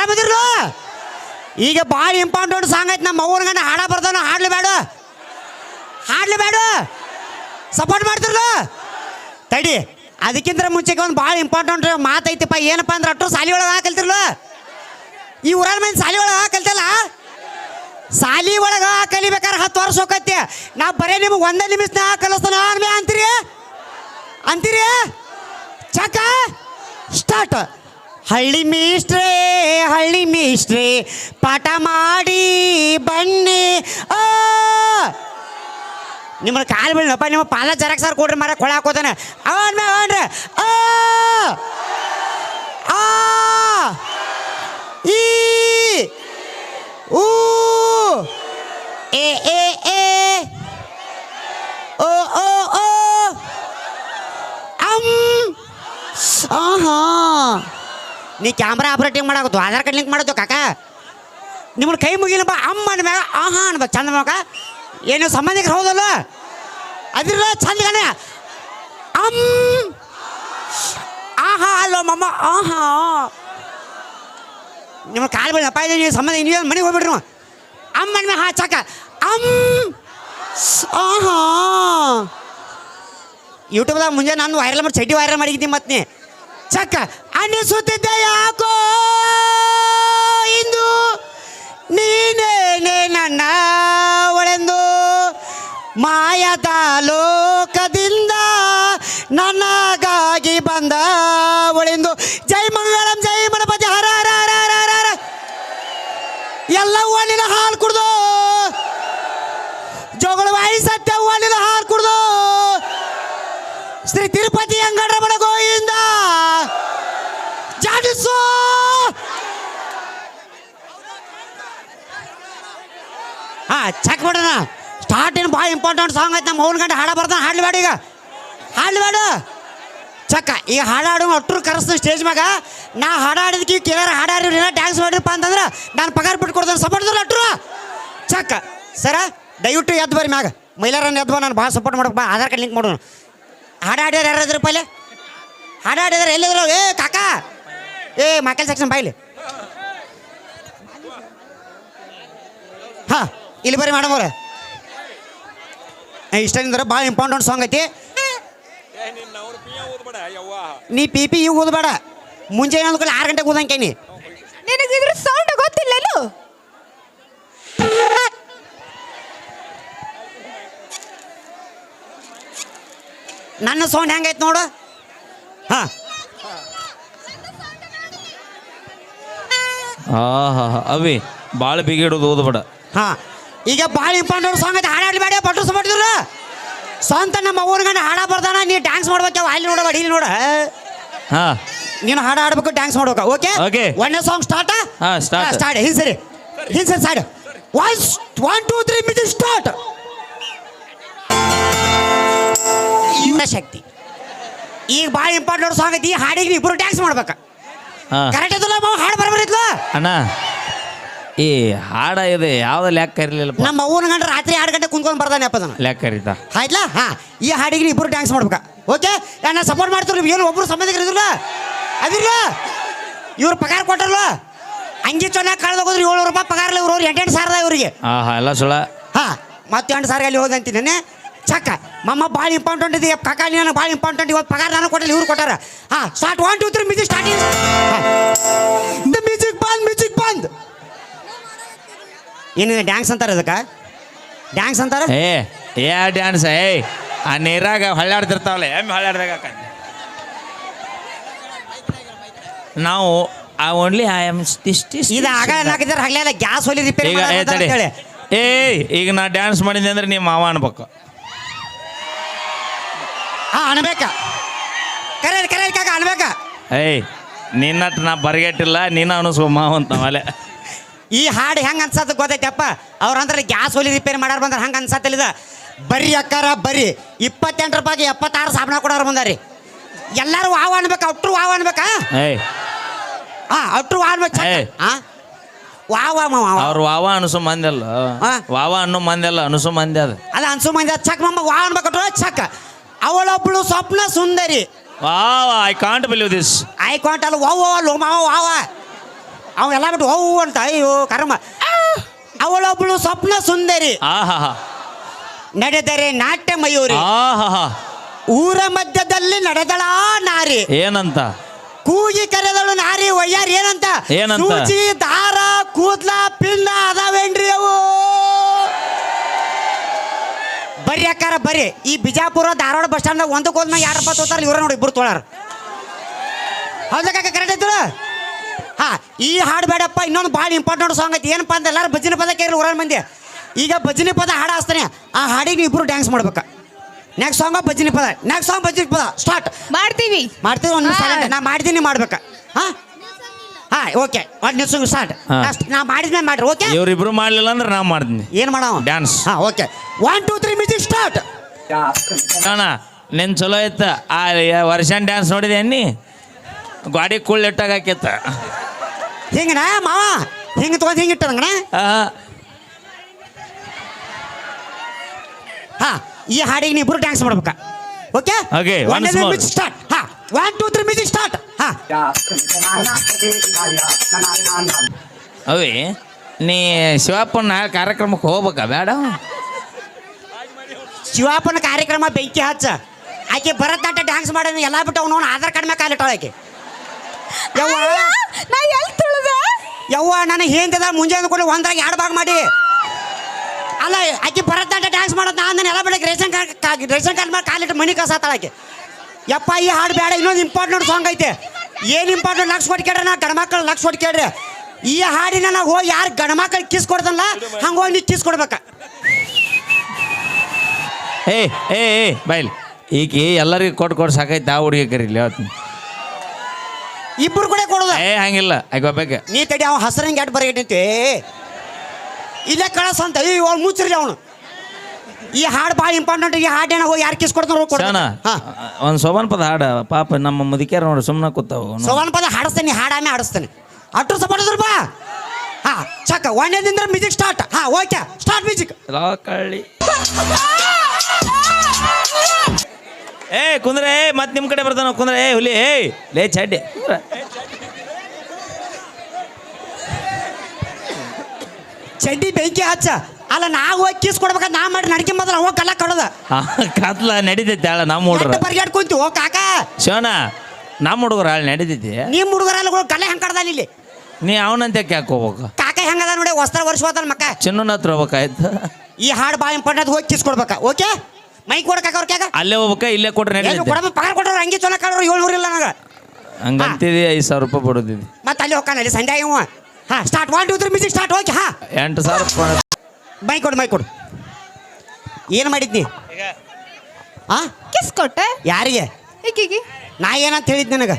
ಆರಾಮದಿರ್ಲ ಈಗ ಭಾಳ important song ಐತೆ, ನಮ್ಮ ಅವ್ವನ ಗಂಡ ಹಾಡ ಬರ್ತಾನ ಹಾಡ್ಲಿ ಬೇಡ ಹಾಡ್ಲಿ ಬೇಡ ಸಪೋರ್ಟ್ ಮಾಡ್ತಿರ್ಲ? ತಡಿ, ಅದಕ್ಕಿಂತ ಮುಂಚೆಗೆ ಒಂದು ಭಾಳ ಇಂಪಾರ್ಟೆಂಟ್ ಮಾತೈತಿಪ್ಪ ಏನಪ್ಪ ಅಂದ್ರೆ ಅಟ್ಟು ಸಾಲಿ ಒಳಗೆ ಕಲ್ತಿರ್ಲ? ಈ ಊರಾನ ಮಂದಿ ಸಾಲಿ ಒಳಗೆ ಕಲ್ತಲ್ಲ? ಸಾಲಿ ಒಳಗೆ ಕಲಿಬೇಕಾದ್ರೆ ಹತ್ತು ವರ್ಷ ಹೋಗತ್ತೆ ನಾ ಬರೇ ನಿಮಗೆ ಒಂದೇ ನಿಮಿಷ ಕಲಿಸ್ತಾನ ಅಂತೀರಿ? ಅಂತೀರಿ? ಚಕ? ಸ್ಟಾರ್ಟ್ ಹಳ್ಳಿ ಮೀಸ್ಟ್ರೇ ಹಳ್ಳಿ ಮೀಸ್ಟ್ರೇ ಪಾಠ ಮಾಡಿ ಬನ್ನಿ. ಆ! ನಿಮ್ಮ ಕಾಲು ಬೀಳಪ್ಪ ನಿಮ್ಮ ಪಾಲ ಜರಕ್ ಸರ್ ಕೊಡ್ರಿ ಮರ ಕೊಳ ಹಾಕೋತಾನೆ. ಅವನ್ ಅವನ್ರಿ ಆ! ಈ! ಊ! ಎ ಎ ಎ ಓ ಓ ಓ! ಅಂ! ಆಹಾ! ನೀ ಕ್ಯಾಮ್ರಾ ಆಪರೇಟಿಂಗ್ ಮಾಡಾಕತ್ತು ಆಧಾರ್ ಕಾರ್ಡ್ ಲಿಂಕ್ ಮಾಡೋದು ಕಾಕ? ನಿಮ್ಮನ್ನ ಕೈ ಮುಗಿಲಪ್ಪ ಅಮ್ಮ ಅನ್ಬೇಕು ಆಹಾ ಅನ್ಬೇಕು ಚಂದ ಮಗ ಏನು ಸಂಬಂಧಿಕರು ಹೌದಲ್ಲ? ಅದಿರಲ್ಲ ಚಂದ ಗಣ ಅಮ್ಮ ಆಹಾ, ಅಲ್ಲೋ ಮಮ್ಮ ಆಹಾ. ನಿಮ್ಮ ಕಾಲು ಬೀಳಪ್ಪ ಇದು ನೀವು ಸಂಬಂಧ ನೀವು ಮನೆಗೆ ಹೋಗ್ಬಿಡ್ರಿ ನೀವು. ಅಮ್ಮ ಅನ್ಬೇಕು ಹಾ ಚಕ ಅಮ್. ಆಹಾ. ಯೂಟ್ಯೂಬ್ದಾಗ ಮುಂಜಾನೆ ನಾನು ವೈರಲ್ ಮಾಡಿ, ಚಡ್ಡಿ ವೈರಲ್ ಮಾಡಿದ್ದೀನಿ ಮತ್ತೆ ಚಕ್ಕ ಅನಿಸುತ್ತಿದ್ದೆ ಯಾಕೋ? ಇಂದು ನೀನೇನೆ ನನ್ನ ಒಳೆಂದು ಮಾಯದ ಲೋಕದಿಂದ ನನಗಾಗಿ ಬಂದ ಒಳೆಂದು. ಜೈ ಮಂಗಳಂ, ಜೈ ಮಣಪತಿ ಹರ ಹರ ಹರ ಹರ ಹರ ಹರ. ಎಲ್ಲ ಒಳ್ಳಿನ ಹಾಲು ಜಾಡಿಸು ಹಾ ಚೆಕ್ ಮಾಡೋಣ. ಸ್ಟಾರ್ಟಿನ ಏನು ಭಾಳ ಇಂಪಾರ್ಟೆಂಟ್ ಸಾಂಗ್ ಐತೆ, ನಮ್ಮ ಅವ್ನ ಗಂಟೆ ಹಾಡ ಬರ್ತಾನೆ, ಹಾಡ್ಲಿ ಬೇಡ ಈಗ. ಹಾಡ್ಲಿ ಬೇಡ. ಚಕ್ಕ ಈಗ ಹಾಡಾಡು ಅಟ್ರು ಕರೆಸ್ತು ಸ್ಟೇಜ್ ಮ್ಯಾಗ. ನಾ ಹಾಡಾಡಿದಕ್ಕೆ ಕೇಳಾರ ಹಾಡಾಡಿ ಡ್ಯಾನ್ಸ್ ಮಾಡಿರಪ್ಪ ಅಂತಂದ್ರೆ ನಾನು ಪಗಾರ ಬಿಟ್ಟು ಕೊಡ್ತೇನೆ ಸಪೋರ್ಟ್ ಅಟ್ರು ಚಕ್ಕ ಸರ ದಯವಿಟ್ಟು ಎದ್ದು ಬರ್ರಿ ಮ್ಯಾಗ. ಮೈಲಾರನ್ನ ಎದ್ದು ನಾನು ಭಾಳ ಸಪೋರ್ಟ್ ಮಾಡಕ್ಕೆ ಬಾ, ಆಧಾರ್ ಕಾರ್ಡ್ ಲಿಂಕ್ ಮಾಡೋಣ. ಹಾಡಾಡ್ಯಾರ ಯಾರಾದ್ರಪ್ಪ ಇಲ್ಲಿ ಹಾಡಾಡಿದಾರೆ ಎಲ್ಲಿದ್ರು? ಏ, ಕಾಕ! ಏ ಮಕ್ಕಳ ಸೆಕ್ಷನ್ ಬಾಯ್ಲಿ ಹಾ ಇಲ್ಲಿ ಬರ್ರಿ ಮೇಡಮ್ ಅವ್ರೆ. ಇಷ್ಟದಿಂದ ಭಾಳ ಇಂಪಾರ್ಟೆಂಟ್ ಸಾಂಗ್ ಐತಿ. ನೀ ಪಿ ಪಿ ಈಗ ಓದಬೇಡ. ಮುಂಜಾನೆ ಅಂದ್ಕೊಳ್ಳಿ ಆರು ಗಂಟೆಗೆ ಓದಂಕೆ ನೀ ನಿನಗೆ ಇದ್ರ ಸೌಂಡ್ ಗೊತ್ತಿಲ್ಲೇನು ನನ್ನ ಸೌಂಡ್ ಹೆಂಗೈತೆ ನೋಡು. ಹಾಂ. ಆಹಾ ಅವಿ ಭಾಳ ಬಿಗಿಡೋದು ಓದ್ಬೇಡ ಹಾಂ ಈಗ ಭಾಳ ಇಂಪಾರ್ಟೆಂಟ್ ಸಾಂಗ್ ಐತೆ ಹಾಡಾಡ್ಲಿ ಬೇಡ ಪಟ್ಟು ಮಾಡಿದ್ರ ಸ್ವಂತ ನಮ್ಮ ಅವ್ವನ ಗಂಡ ಹಾಡ ಬರ್ದಾನ ನೀ ಡ್ಯಾನ್ಸ್ ಮಾಡ್ಬೇಕು ಅಲ್ಲಿ ನೋಡ ಇಲ್ಲಿ ನೋಡ. ಹಾ. ನೀನು ಹಾಡ ಆಡ್ಬೇಕು ಡ್ಯಾನ್ಸ್ ಮಾಡ್ಬೇಕು ಓಕೆ ಓಕೆ ಒಂದನೇ ಸಾಂಗ್ ಸ್ಟಾರ್ಟ್ ಹಾ, start. ಸ್ಟಾರ್ಟ್ ಹಿಂಗ್ ಸರಿ. ಹಿಂಗ್ ಸರಿ start one one two three ಮಿತಿ ಸ್ಟಾರ್ಟ್ ಶಕ್ತಿ. ಈಗ ಭಾಳ ಇಂಪಾರ್ಟೆಂಟ್ ಸಾಂಗ್ ಐತಿ ಈ ಹಾಡಿಗೆ ಇಬ್ರು ಡ್ಯಾನ್ಸ್ ಮಾಡ್ಬೇಕು. ಹಾ. ಕರೆಕ್ಟ್ ಮಾವ? ಹಾಡು ಬರಬರಿತ್ಲ ಅಣ್ಣ ಈ ಹಾಡ ಇದೆ ಯಾವ್ದು ಲೆಕ್ಕ ಇರ್ಲಿಲ್ಲಪ್ಪ. ನಮ್ಮ ಅವ್ವನ ಗಂಡ ರಾತ್ರಿ ಎರಡು ಗಂಟೆ ಕುಂತ್ಕೊಂಡು ಬರ್ದಾನೆ ಅಪ್ಪ ಅದನ್ನ ಲೆಕ್ಕ ಇರಿತ. ಆಯ್ತಲ್ಲ ಹಾ ಈ ಹಾಡಿಗೆ ನೀವು ಇಬ್ರು ಡ್ಯಾನ್ಸ್ ಮಾಡ್ಬೇಕಾ. ಓಕೆ ನಾನು ಸಪೋರ್ಟ್ ಮಾಡ್ತೀವಿ ನೀವು ಏನು ಒಬ್ರು ಸಂಬಂಧಿಕರು ಇದ್ರಲ್ಲ? ಅದಿರ್ಲ? ಇವ್ರು ಪಗಾರ ಕೊಟ್ಟರಲ್ಲ ಅಂಗಿ ಚೆನ್ನಾಗಿ ಕಳೆದು ಹೋದ್ರೆ ಏಳ್ನೂರು ರೂಪಾಯಿ ಪಗಾರ ಇವ್ರು. ಎಂಟೆಂಟು ಸಾವಿರದ ಇವರಿಗೆ. ಆಹಾ ಎಲ್ಲ ಸುಳ ಹಾ ಮತ್ತೆ ಎಂಟು ಸಾವಿರ ಅಲ್ಲಿ ಹೋದಂತೀನಿ ಚಕ್ಕ ಮಮ್ಮ ಭಾಳ ಇಂಪಾರ್ಟೆಂಟ್ ಇದೆ ಕಾಕ ನನಗೆ ಭಾಳ ಇಂಪಾರ್ಟೆಂಟ್ ಇವತ್ತು ಪಗಾರ ನಾನು ಕೊಟ್ಟಿಲ್ಲ ಇವ್ರು ಕೊಟ್ಟಾರ. ಹಾ start one two three music starting the music ಬಂದ್ ಮ್ಯೂಸಿಕ್ ಬಂದ್ ಏನಿದೆ ಡ್ಯಾನ್ಸ್ ಅಂತಾರೆ ಅದಕ್ಕೆ? ಡ್ಯಾನ್ಸ್ ಅಂತಾರೆ? ಏ ಏ ಡ್ಯಾನ್ಸ್ ಏ ಆ ನೀರಾಗ ಹಳ್ಳಾಡ್ತಿರ್ತಾವಲ್ಲ ಎಮ್ಮೆ ಹಳ್ಳಾಡ್ದಾಗ ನಾವು ಆ ಓನ್ಲಿ ಐ ಆಮ್ ಇಷ್ಟ ಇದು ಆಗ ಏನಾಗಿದ್ದಾರೆ ಹಗಲೆಲ್ಲ ಗ್ಯಾಸ್ ಹೊಲಿ ರಿಪೇರಿ ಈಗ ಏ ಹೇಳಿ. ಏ ಈಗ ನಾ ಡ್ಯಾನ್ಸ್ ಮಾಡಿದ್ದೆ ಅಂದ್ರೆ ನಿಮ್ಮ ಮಾವ ಅನ್ಬೇಕು. ಅನ್ಬೇಕ. ಕರೆ ಕರೆ ಕಾಕ ಅನ್ಬೇಕ. ಏಯ್ ನಿನ್ನಟ್ ನಾ ಬರ್ಗೆಟ್ಟಿಲ್ಲ ನೀನು ಅನಿಸ್ಕೊ ಮಾವ ಅಂತ ನಾವಲ್ಲೇ ಈ ಹಾಡು ಹೆಂಗ್ ಅನ್ಸತ್ತೆ ಗೊತ್ತೈತಪ್ಪ? ಅವ್ರ ಅಂದ್ರೆ ಗ್ಯಾಸ್ ಹೊಲಿ ರಿಪೇರಿ ಮಾಡಾರ ಬಂದ್ರೆ ಹಂಗೆ ಅನ್ಸತ್ತಿಲ್ಲ ಬರ್ರಿ ಅಕ್ಕಾರ ಬರೀ ಇಪ್ಪತ್ತೆಂಟು ರೂಪಾಯಿ ಎಪ್ಪತ್ತಾರು ಸಾಬಣ ಕೊಡೋರು ಬಂದಾರಿ. ಎಲ್ಲರೂ ವಾವ್ ಅನ್ಬೇಕು ಅಟ್ರು ವಾವ್ ಅನ್ಬೇಕಾ? ಏಯ್. ಹಾ ಅಟ್ರು ವಾವ್ ಅನ್ಬೇಕು. ಹಾ? Wow wow wow. ಅವ್ರು ವಾವ ಅನಿಸೋ ಮಂದಿ ಅಲ್ಲ. ವಾವ ಅನ್ನೋ ಮಂದಿ ಅಲ್ಲ ಅನಿಸೋ ಮಂದಿ ಅದ. ಅಲ್ಲ ಅನ್ಸು ಮಂದಿ ಚಕ್ ಮಮ್ಮ ವಾವ್ ಅನ್ಬೇಕು ಚಕ್ ಅವಳೊಬ್ಳು ಸ್ವಪ್ನ ಸುಂದರಿ. Wow I can't believe this I can't ಅಲ್ಲ ವಾವ್ ಅಲ್ಲ ಮಾವ ವಾವ ಅವ ಎಲ್ಲ ಬಿಟ್ಟು ಓ ಅಂತ ಅಯ್ಯೋ ಕರ್ಮ. ಅವಳೊಬ್ಬಳು ಸ್ವಪ್ನ ಸುಂದರಿ. ಆಹಾ ನಡೆದರೆ ನಾಟ್ಯ ಮಯೂರಿ ಆಹಾ ಊರ ಮಧ್ಯದಲ್ಲಿ ನಡೆದಳ ನಾರಿ. ಏನಂತ? ಕೂಗಿ ಕರೆದಳು ನಾರಿ ಒಯ್ಯಾರ ಏನಂತ? ಏನಂತ? ಸೂಚಿ ದಾರ ಕೂದ್ಲ ಪಿಂಡ ಅದಾವೇನ್ರಿ ಅವು? ಬರ್ರಿ ಅಕ್ಕಾರ ಬರ್ರಿ. ಈ ಬಿಜಾಪುರ ಧಾರವಾಡ ಬಸ್ ಸ್ಟ್ಯಾಂಡ್ ಒಂದಕ್ಕೆ ಹೋದ್ಮೇಲೆ ಯಾರು ರೂಪಾಯಿ ತೋತಾರ ಇವ್ರ ನೋಡಿ ಇಬ್ರು ತೊಳಾರ ಹೌದಾ ಕಾಕ ಕರೆಕ್ಟ್ ಐತಲ್ಲ? ಹಾ ಈ ಹಾಡು ಬೇಡಪ್ಪ ಇನ್ನೊಂದು ಭಾಳ ಇಂಪಾರ್ಟೆಂಟ್ ಸಾಂಗ್ ಐತಿ. ಏನಪ್ಪ ಅಂತ ಎಲ್ಲರೂ ಭಜನೆ ಪದ ಕೇಳಿ ಊರ ಮಂದಿ. ಈಗ ಭಜನೆ ಪದ ಹಾಡು ಹಾಸ್ತಾನೆ ಆ ಹಾಡಿಗೆ ನೀವು ಇಬ್ರು ಡ್ಯಾನ್ಸ್ ಮಾಡ್ಬೇಕು ನೆಕ್ಸ್ಟ್ ಸಾಂಗ್ ಭಜನೆ ಪದ. ನೆಕ್ಸ್ಟ್ ಸಾಂಗ್ ಭಜನೆ ಪದ. ಸ್ಟಾರ್ಟ್ ಮಾಡ್ತೀವಿ. ಮಾಡ್ತೀವಿ ಒಂದು. ನಾ ಮಾಡ್ತೀನಿ ಮಾಡ್ಬೇಕು. ಹಾ? ಹಾ ಓಕೆ ಒಂದು ನಿಲ್ಸಂಗ್ ಸ್ಟಾರ್ಟ್ ಹಾ. ನಾ ಮಾಡಿದ್ಮೇಲೆ ಮಾಡ್ರಿ ಓಕೆ ಇವ್ರಿಬ್ರು ಮಾಡಲಿಲ್ಲ ಅಂದ್ರೆ ನಾ ಮಾಡ್ತೀನಿ ಏನು ಮಾಡವ ಡ್ಯಾನ್ಸ್ ಹಾ okay one two three music start ಅಣ್ಣ ನಿನ್ ಚಲೋ ಇತ್ತ ಆ ವರ್ಷನ್ ಡ್ಯಾನ್ಸ್ ನೋಡಿದೆ ಅನ್ನಿ ಗಾಡಿ ಕೂಳ್ ಹಾಕಿತ್ತ ಹಿಂಗಣ ಮಾವ? ಹಿಂಗೆ ತೊಗೊಂಡು ಹಿಂಗೆ ಇಟ್ಟದಂಗಣ ಹಾ ಈ ಹಾಡಿಗೆ ನೀ ಇಬ್ರು ಡ್ಯಾನ್ಸ್ ಮಾಡ್ಬೇಕ okay Okay, once more. Music start one two three music start ಹಾ. ಅವಿ ನೀ ಶಿವಪ್ಪನ ಕಾರ್ಯಕ್ರಮಕ್ಕೆ ಹೋಗ್ಬೇಕಾ ಬೇಡ? ಶಿವಪ್ಪನ ಕಾರ್ಯಕ್ರಮ ಬೆಂಕಿ ಹಚ್ಚ. ಆಕೆ ಭರತನಾಟ್ಯ ಡ್ಯಾನ್ಸ್ ಮಾಡೋದು ಎಲ್ಲ ಬಿಟ್ಟು ಅವನು ಆಧಾರ್ ಕಾರ್ಡ್ ಮೇಲೆ ಕಾಲಿಟ್ಟಾಳ ಆಕೆ. ಯವ್ವ. ನಾ ಎಲ್ಲಿ ತುಳಿದೆ? ಯವ್ವ ನನಗೆ ಹೇಂಗದ ಮುಂಜಾನೆ ಕೂಡ ಒಂದ್ರಾಗ ಎರಡು ಭಾಗ ಮಾಡಿ. ಅಲ್ಲ ಆಕೆ ಭರತನಾಟ್ಯ ಡ್ಯಾನ್ಸ್ ಮಾಡೋದು ನಾನು ಎಲ್ಲ ಬಿಡಕ್ಕೆ ರೇಷನ್ ಕಾರ್ಡ್ ರೇಷನ್ ಕಾರ್ಡ್ ಮೇಲೆ ಕಾಲಿಟ್ಟು ಮನಿ ಕಸಾತಾಳ ಆಕೆ. ಯಪ್ಪ ಈ ಹಾಡು ಬೇಡ ಇನ್ನೊಂದು ಇಂಪಾರ್ಟೆಂಟ್ ಸಾಂಗ್ ಐತೆ. ಏನು ಇಂಪಾರ್ಟೆಂಟ್ ಲಕ್ಷ ಕೊಟ್ಟು ಕೇಳ್ರಿ ನಾ ಗಣಮಕ್ಕಳು ಲಕ್ಷ ಕೊಟ್ಟು ಕೇಳ್ರಿ. ಈ ಹಾಡಿನ ನಾವು ಹೋಗಿ ಯಾರು ಗಣಮಕ್ಕಳು ಕಿಸ್ ಕೊಡ್ದಲ್ಲ ಹಂಗೆ ಹೋಗಿ ನೀ ಕಿಸ್ ಕೊಡ್ಬೇಕ. ಏ ಏ ಏ ಬೈಲ್. ಈಗ ಎಲ್ಲರಿಗೂ ಕೊಟ್ಟು ಕೊಡ್ ಸಾಕೈತೆ ಆ ಹುಡುಗಿ ಕರೀಲಿ ಇಬ್ಬರು ಕೂಡ ಕೊಡೋದ? ಏ ಹಂಗಿಲ್ಲ ಆಗ ಒಬ್ಬಾಕೆ. ನೀ ತಡಿ ಅವ್ನು ಹಸರಂಗೆ ಎಟ್ ಬರಗಿಟ್ಟೈತಿ ಇಲ್ಲೇ ಕಳಸ ಅಂತ ಈ ಅವ್ನು ಮುಚ್ಚ್ರಿ ಅವನು. ಈ ಹಾಡು ಭಾಳ ಇಂಪಾರ್ಟೆಂಟ್ ಈ ಹಾಡು ಏನೋ ಯಾರು ಕಿಸ್ ಕೊಡ್ತಾರೋ ಹಾ. ಒಂದು ಸೋಬನ್ ಪದ ಹಾಡ ಪಾಪ ನಮ್ಮ ಮುದಿಕೆರ ನೋಡಿ ಸುಮ್ಮನೆ ಕೂತಾವ. ಸೋವನ್ ಪದ ಹಾಡಿಸ್ತೇನೆ ಹಾಡಾಮೆ ಹಾಡಿಸ್ತೇನೆ. ಅಟ್ರ ಸಪೋರ್ಟ್ ಬಾ. ಹಾ ಚಕ್ಕ ಒಂದೇದಿಂದ ಮ್ಯೂಸಿಕ್ ಸ್ಟಾರ್ಟ್ ಹಾ ಓಕೆ ಸ್ಟಾರ್ಟ್ ಮ್ಯೂಸಿಕ್ ರಾಕಳ್ಳಿ ಏ ಕುಂದ್ರೆ ಏ ಮತ್ತೆ ನಿಮ್ಮ ಕಡೆ ಬರ್ತಾನ ಕುಂದ್ರೆ ಏ ಹುಲಿ ಏ ಲೇ ಚಡ್ಡಿ. ಚಡ್ಡಿ ಬೆಂಕಿ ಹಚ್ಚ. ಅಲ್ಲ ನಾವು ಹೋಗಿ ಕೀಸ್ ಕೊಡ್ಬೇಕ ನಾ ಮಾಡಿ ನಡಿಕೆ ಮೊದಲು ಹೋಗಿ ಕಲ್ಲ ಕಡೋದ. ಕತ್ಲ ನಡಿತೈತಿ ಅಲ್ಲ ನಮ್ಮ ಹುಡ್ರ ಬರ್ಗ್ಯಾಡ್ಕೊಂತಿ ಓ ಕಾಕ. ಶಿವನ ನಮ್ಮ ಹುಡುಗರು ಹಾಳು ನಡಿತೈತಿ. ನಿಮ್ಮ ಹುಡುಗರಲ್ಲಿ ಕಲೆ ಕಲ್ಲ ಹೆಂಗ್ ಕಡ್ದಾನ ಇಲ್ಲಿ? ನೀ ಅವನಂತ ಯಾಕೆ ಹೋಗ್ಬೇಕು? ಕಾಕ ಹೆಂಗದ ನೋಡಿ ವಸ್ತ್ರ ವರ್ಷ ಹೋದಲ್ ಮಕ್ಕ. ಚಿನ್ನನ ಹತ್ರ ಹೋಗ್ಬೇಕಾಯ್ತು. ಈ ಹಾಡು ಬಾಯಿ ಇಂಪಾರ್ಟೆಂಟ್ ಹೋಗಿ ಕೀಸ್ ಕೊಡ್ಬೇಕ ಓಕೆ? ಮೈ ಕೊಡಕ ಅವ್ರ ಕ್ಯಾಗ ಅಲ್ಲೇ ಹೋಗ್ಬೇಕ ಇಲ್ಲೇ ಕೊಟ್ರೆ ನಡೀತೈತಿ? ಕೊಡಬೇಕು ಪಗಾರ ಕೊಟ್ಟರು ಹಂಗೆ ಚೊಲೋ ಕಳ್ರು ಏಳ್ನೂರು ಇಲ್ಲ ನನಗೆ. ಹಂಗಂತಿದಿ ಐದು ಸಾವಿರ ರೂಪಾಯಿ ಬಿಡೋದಿದ್ದಿ ಮತ್ತೆ ಅಲ್ಲಿ ಹೋಗ್ಕಾನಲ್ಲಿ ಅಲ್ಲಿ ಸಂಜೆ ಹಾ start one two three music start okay ಹಾಂ. ಎಂಟು ಸಾವಿರ ರೂಪಾಯಿ. ಮೈ ಕೊಡು ಮೈ ಕೊಡು. ಏನು ಮಾಡಿದ್ನಿ ಹಾಂ ಕಿಸ್ ಕೊಟ್ಟೆ. ಯಾರಿಗೆ? ಈಕಿಗೆ. ನಾ ಏನಂತ ಹೇಳಿದ್ ನನಗ?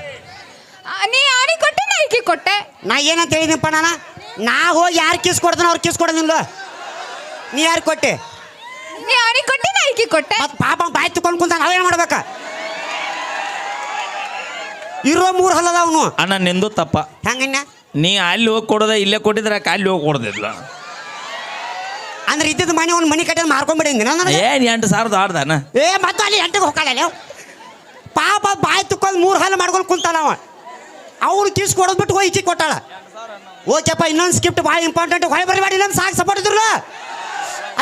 ಆ, ನೀ ಆಣಿ ಕೊಟ್ಟೆ ನಾ ಇಕ್ಕಿ ಕೊಟ್ಟೆ. ನಾ ಏನಂತ ಹೇಳಿದ್ನಪ್ಪ ನಾನು? ನಾ ಹೋಗಿ ಯಾರು ಕಿಸ್ ಕೊಡ್ತಾನ ಅವ್ರು ಕಿಸ್ ಕೊಡೋದಿಲ್ಲ ನೀ ಯಾರು ಕೊಟ್ಟೆ? ನೀ ಆಣಿ ಕೊಟ್ಟೆ ನಾ ಇಕ್ಕಿ ಕೊಟ್ಟೆ. ಮತ್ತೆ ಪಾಪ ಬಾಯಿ ತಕೊಂಡ್ ಕುಂತ ನಾವೇನು ಮಾಡ್ಬೇಕ? ಇರೋ ಮೂರು ಹಲ್ಲದ ಅವನು. ಅಣ್ಣ ನಿಂದು ತಪ್ಪ. ಹೆಂಗಣ್ಣ? ನೀ ಅಲ್ಲಿ ಹೋಗಿ ಕೊಡೋದ ಇಲ್ಲೇ ಕೊಟ್ಟಿದ್ರೆ ಅಲ್ಲಿ ಹೋಗಿ ಕೊಡೋದಿಲ್ಲ ಅಂದ್ರೆ ಇದ್ದಿದ್ದು ಮನೆ ಒಂದು ಮನೆ ಕಟ್ಟಿದ್ ಮಾರ್ಕೊಂಡ್ಬಿಡಿಂದ ಏನ್ ಎಂಟು ಸಾವಿರದ ಆಡ್ದಾನ? ಏ ಮತ್ತೆ ಅಲ್ಲಿ ಎಂಟಿಗೆ ಹೋಗಲ್ಲ ಪಾಪ ಬಾಯಿ ತುಕ್ಕೊಂಡು ಮೂರು ಹಾಲು ಮಾಡ್ಕೊಂಡು ಕುಂತಾನ ಅವ. ಅವ್ರು ಕಿಸ್ ಕೊಡೋದು ಬಿಟ್ಟು ಹೋಗಿ ಈಕಿ ಕೊಟ್ಟಾಳ. ಓಕೆಪ್ಪ ಇನ್ನೊಂದು ಸ್ಕಿಪ್ಟ್ ಭಾಳ ಇಂಪಾರ್ಟೆಂಟ್ ಹೊಳೆ ಬರಬೇಡಿ ನಮ್ಮ ಸಾಕು ಸಪೋರ್ಟ್ ಇದ್ರಲ್ಲ?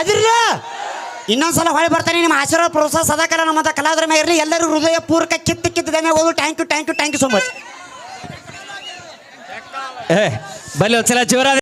ಅದಿರ್ಲ? ಇನ್ನೊಂದು ಸಲ ಹೊಳೆ ಬರ್ತಾನೆ ನಿಮ್ಮ ಆಶೀರ್ವಾದ ಪ್ರೋತ್ಸಾಹ ಸದಾಕಾಲ ನಮ್ಮ ಕಲಾವಿದರ ಮೇಲೆ ಇರಲಿ ಎಲ್ಲರೂ ಹೃದಯ ಪೂರ್ವಕ ಕಿತ್ತ ಕಿತ್ತು ಧನ್ಯ ಓದು thank you thank you thank you so much ಏ ಬಲ್ಲಿ ಒಂದ್ಸಲ ಜೋರಾದ